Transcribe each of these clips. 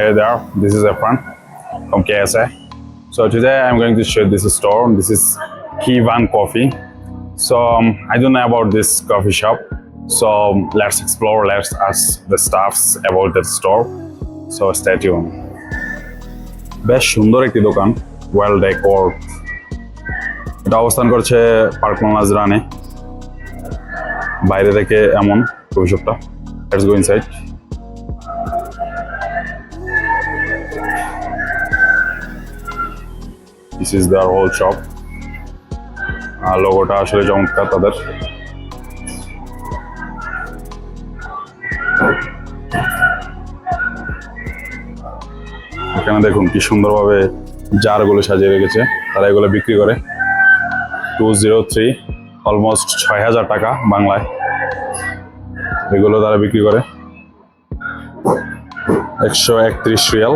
Hey there, this is Efran from KSA. So today I'm going to show this store. This is Kivan Coffee. So um, I don't know about this coffee shop. So um, let's explore. Let's ask the staffs about the store. So stay tuned. বেশ সুন্দর একটি দোকান well decor এটা অবস্থান করছে park নাজরানে বাইরে থেকে এমন কফি শপটা let's go inside this is their whole shop আর লোগোটা আসলে চমৎকার তাদের। এখানে দেখুন কি সুন্দরভাবে জারগুলো সাজিয়ে রেখেছে। তারা এগুলো বিক্রি করে। টু জিরো থ্রি অলমোস্ট ছয় হাজার টাকা বাংলায়। এগুলো তারা বিক্রি করে। একশো একত্রিশ রিয়াল,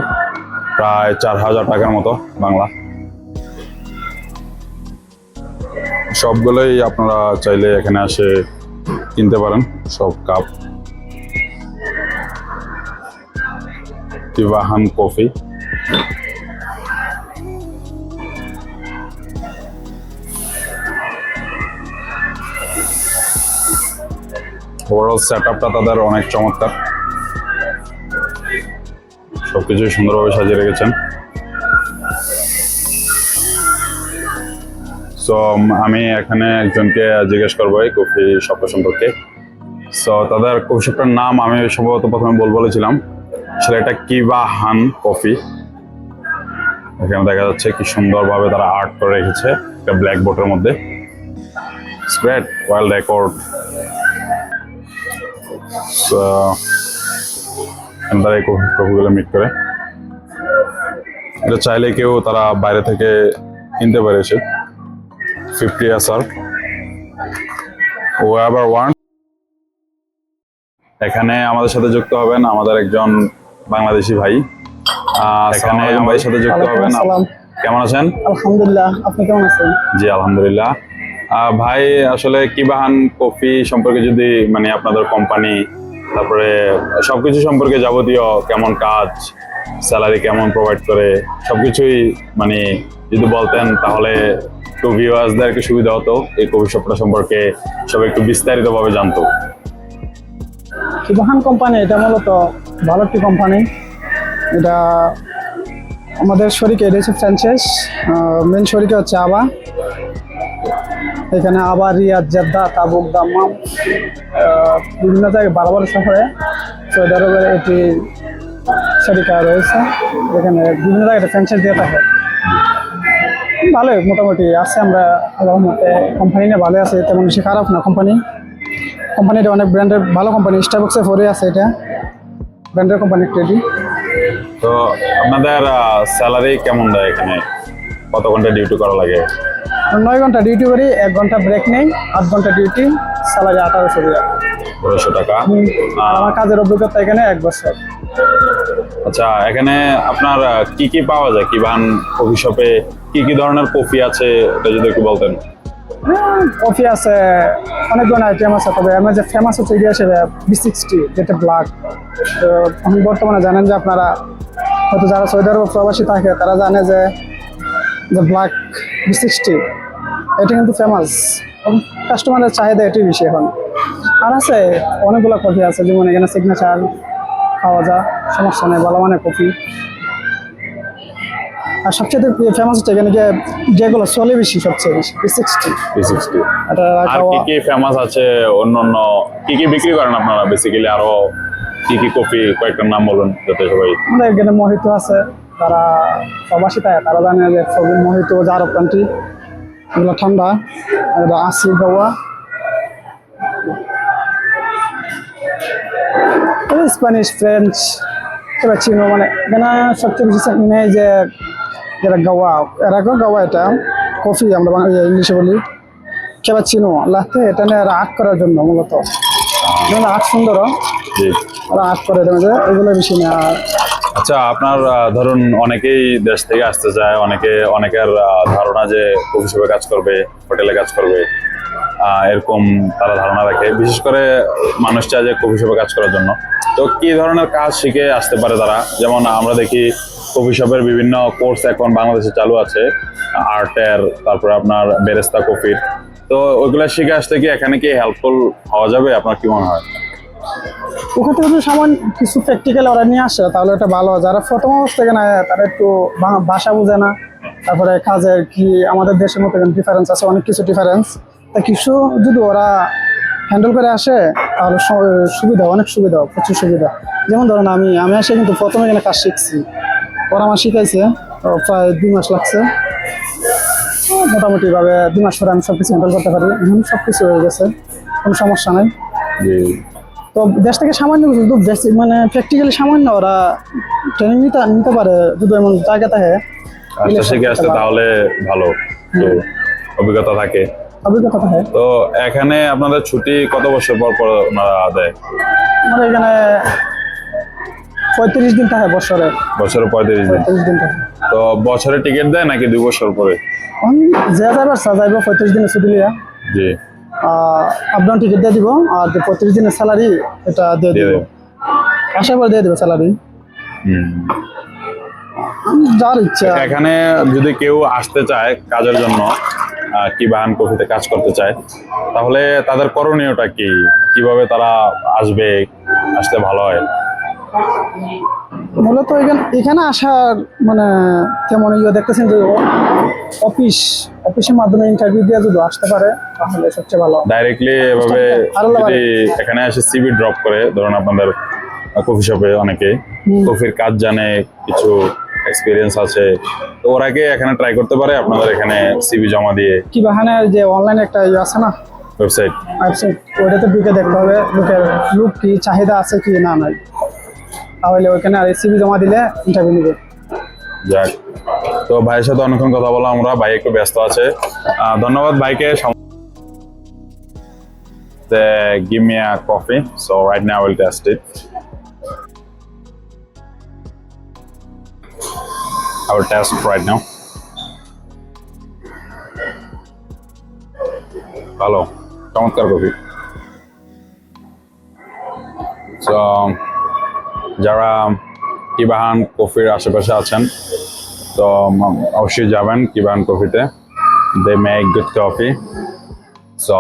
প্রায় চার হাজার টাকার মতো বাংলা। সবগুলোই আপনারা চাইলে এখানে আসে কিনতে পারেন, সব কাপ। তিবাহান কফি। ওভারঅল সেট আপটা তাদের অনেক চমৎকার। সবকিছু সুন্দরভাবে সাজিয়ে রেখেছেন। সো আমি এখানে একজনকে জিজ্ঞেস করব এই কফি শপটা সম্পর্কে। সো তাদের কফি শপটার নাম আমি সম্ভবত প্রথমে বল বলেছিলাম। সেটা এটা কিবা হান কফি। এখানে দেখা যাচ্ছে কি সুন্দরভাবে তারা আর্ট করে রেখেছে একটা ব্ল্যাক বোর্ডের মধ্যে। গ্রেট ওয়াইল্ড রেকর্ড তারা এই কফি কফিগুলো মিট করে। এটা চাইলে কেউ তারা বাইরে থেকে কিনতে পারে এসে। ফিফটি আসার ও আবার ওয়ান এখানে আমাদের সাথে যুক্ত হবেন আমাদের একজন বাংলাদেশি ভাই। এখানে আমাদের সাথে যুক্ত হবেন। কেমন আছেন? আলহামদুলিল্লাহ আপনি কেমন আছেন? জি আলহামদুলিল্লাহ। ভাই আসলে কিবাহান কফি সম্পর্কে যদি মানে আপনাদের কোম্পানি তারপরে সবকিছু সম্পর্কে যাবতীয় কেমন কাজ স্যালারি কেমন প্রোভাইড করে সবকিছুই মানে যদি বলতেন তাহলে একটু ভিউয়ার্সদের সুবিধা হতো এই কফি শপটা সম্পর্কে সব একটু বিস্তারিতভাবে জানতো। কিবাহান কোম্পানি এটা মূলত ভালো একটি কোম্পানি এটা আমাদের শরিকে, এটা হচ্ছে ফ্র্যাঞ্চাইজ মেন শরিকে হচ্ছে আবা। এখানে আবার রিয়াদ, জেদ্দা, তাবুক, দাম্মাম বিভিন্ন জায়গায় বারো বারো শহরে সৌদি আরবের এটি শরিকা রয়েছে। এখানে বিভিন্ন জায়গায় ফ্র্যাঞ্চাইজ দিয়ে থাকে। ভালোই মোটামুটি আছে আমরা আল্লাহর মতে কোম্পানি নিয়ে ভালো আছে তেমন বেশি খারাপ না কোম্পানি কোম্পানিটা অনেক ব্র্যান্ডের ভালো কোম্পানি স্টারবক্সে ফোরে আছে এটা। ব্র্যান্ডের কোম্পানি ক্রেডি তো আপনাদের স্যালারি কেমন দেয় এখানে? কত ঘণ্টা ডিউটি করা লাগে? নয় ঘণ্টা ডিউটি করি এক ঘণ্টা ব্রেক নেই আট ঘণ্টা ডিউটি স্যালারি আঠারোশো টাকা বারোশো টাকা। আর আমার কাজের অভিজ্ঞতা এখানে এক বছর। আচ্ছা এখানে আপনার কি কি পাওয়া যায়? কি বান কফি শপে কি কি ধরনের কফি আছে? এটা যদি একটু বলতেন। কফি আছে অনেক ধরনের আইটেম আছে তবে আমার যে ফেমাস হচ্ছে এটি আছে বি সিক্সটি যেটা ব্ল্যাক তো এখন বর্তমানে জানেন যে আপনারা হয়তো যারা সৌদি আরব প্রবাসী থাকে তারা জানে যে যে ব্ল্যাক বি সিক্সটি এটা কিন্তু ফেমাস কাস্টমারের চাহিদা এটি বেশি এখন। আর আছে অনেকগুলো কফি আছে যেমন এখানে সিগনেচার পাওয়া যায় সমস্যা নেই ভালো মানে কফি। আর সবচেয়ে ফেমাস হচ্ছে এখানে যে যেগুলো চলে বেশি সবচেয়ে বেশি সিক্সটি থ্রি সিক্সটি আর কি কি ফেমাস আছে অন্য অন্য কি কি বিক্রি করেন আপনারা বেসিক্যালি আরও কি কি কফি কয়েকটার নাম বলুন যাতে সবাই আমাদের এখানে মোহিত আছে তারা প্রবাসী থাকে তারা জানে যে সবুজ মোহিত জারব কান্ট্রি এগুলো ঠান্ডা আর আসি গাওয়া স্প্যানিশ ফ্রেঞ্চ এবার চিনো মানে এখানে সবচেয়ে বেশি নেই যে যেটা গাওয়া এরাকেও গাওয়া এটা কফি আমরা বাংলা ইংলিশে বলি। কেবার চিনো লাতে এটা নিয়ে আর্ট করার জন্য মূলত। আর্ট সুন্দর। আর্ট করে মধ্যে এগুলো বেশি না আচ্ছা আপনার ধরুন অনেকেই দেশ থেকে আসতে চায় অনেকে অনেকের ধারণা যে কফি শপে কাজ করবে হোটেলে কাজ করবে। এরকম তারা ধারণা রাখে। বিশেষ করে মানুষ চায় যে কফি শপে কাজ করার জন্য। তো কি ধরনের কাজ শিখে আসতে পারে তারা? যেমন আমরা দেখি কফি শপের বিভিন্ন কোর্স এখন বাংলাদেশে চালু আছে। আর্টের, তারপরে আপনার বেরেস্তা কফির। তো ওইগুলা শিখে আসতে কি এখানে কি হেল্পফুল হওয়া যাবে? আপনার কি মনে হয়? ওখান থেকে যদি সামান কিছু প্র্যাকটিক্যাল ওরা নিয়ে আসে, তাহলে এটা ভালো হয়। যারা প্রথম অবস্থা থেকে না তারা একটু ভাষা বোঝে না। তারপরে কাজের কি আমাদের দেশের মতো ডিফারেন্স আছে, অনেক কিছু ডিফারেন্স তা কিছু যদি ওরা হ্যান্ডেল করে আসে তাহলে সুবিধা অনেক সুবিধা প্রচুর সুবিধা। যেমন ধরেন আমি আমি এসে কিন্তু প্রথমে এখানে কাজ শিখছি। ওরা আমার শিখাইছে তো প্রায় দুই মাস লাগছে। মোটামুটি ভাবে দুই মাস পরে আমি সব কিছু হ্যান্ডেল করতে পারি। এখন সব কিছু হয়ে গেছে কোনো সমস্যা নাই। তো দেশ থেকে সামান্য কিছু বেসিক মানে প্র্যাকটিক্যালি সামান্য ওরা ট্রেনিং নিতে নিতে পারে যদি এমন জায়গা থাকে শিখে আসতে তাহলে ভালো। অভিজ্ঞতা থাকে। তো এখানে আপনাদের ছুটি কত বছর পর পর ওনারা দেয় এখানে পঁয়ত্রিশ দিন থাকে বছরে। বছরে পঁয়ত্রিশ দিন। দিন থাকে। তো বছরে টিকিট দেয় নাকি দুই বছর পরে? যে যাবে সা যাইব পঁয়ত্রিশ দিনে ছুটি লিয়া জি। আপ ডাউন টিকিট দিয়ে দিব আর পঁয়ত্রিশ দিনের স্যালারি এটা দিয়ে দিব। আশা করে দিয়ে দেবে স্যালারি। যার ইচ্ছা। এখানে যদি কেউ আসতে চায় কাজের জন্য কি বাহান কফিতে কাজ করতে চায় তাহলে তাদের করণীয়টা কি? কীভাবে তারা আসবে আসতে ভালো হয়? মূলত এখানে এখানে আসার মানে কেমন ইয়ে দেখতেছেন যে অফিস অফিসের মাধ্যমে ইন্টারভিউ দিয়ে যদি আসতে পারে তাহলে সবচেয়ে ভালো ডাইরেক্টলি এভাবে যদি এখানে এসে সিভি ড্রপ করে ধরুন আপনাদের কফি শপে অনেকে কফির কাজ জানে কিছু এক্সপিরিয়েন্স আছে। তো ওরা কি এখানে ট্রাই করতে পারে আপনাদের এখানে সিভি জমা দিয়ে। কি বাহানে যে অনলাইনে একটা ইয়ে আছে না? ওয়েবসাইট ওয়েবসাইট ওইটাতে ঢুকে দেখতে হবে লোকের লুক কি চাহিদা আছে কি না নাই। তাহলে ওইখানে আর সিবি জমা দিলে ইন্টারভিউ নিবে। যাক তো ভাইয়ের সাথে অনেকক্ষণ কথা বললাম আমরা ভাই একটু ব্যস্ত আছে। ধন্যবাদ ভাইকে give me a coffee so right now will test it I will test right now. ভালো চমৎকার কফি যারা কিবাহান কফির আশেপাশে আছেন, তো অবশ্যই যাবেন কিবাহান কফিতে। They make good coffee so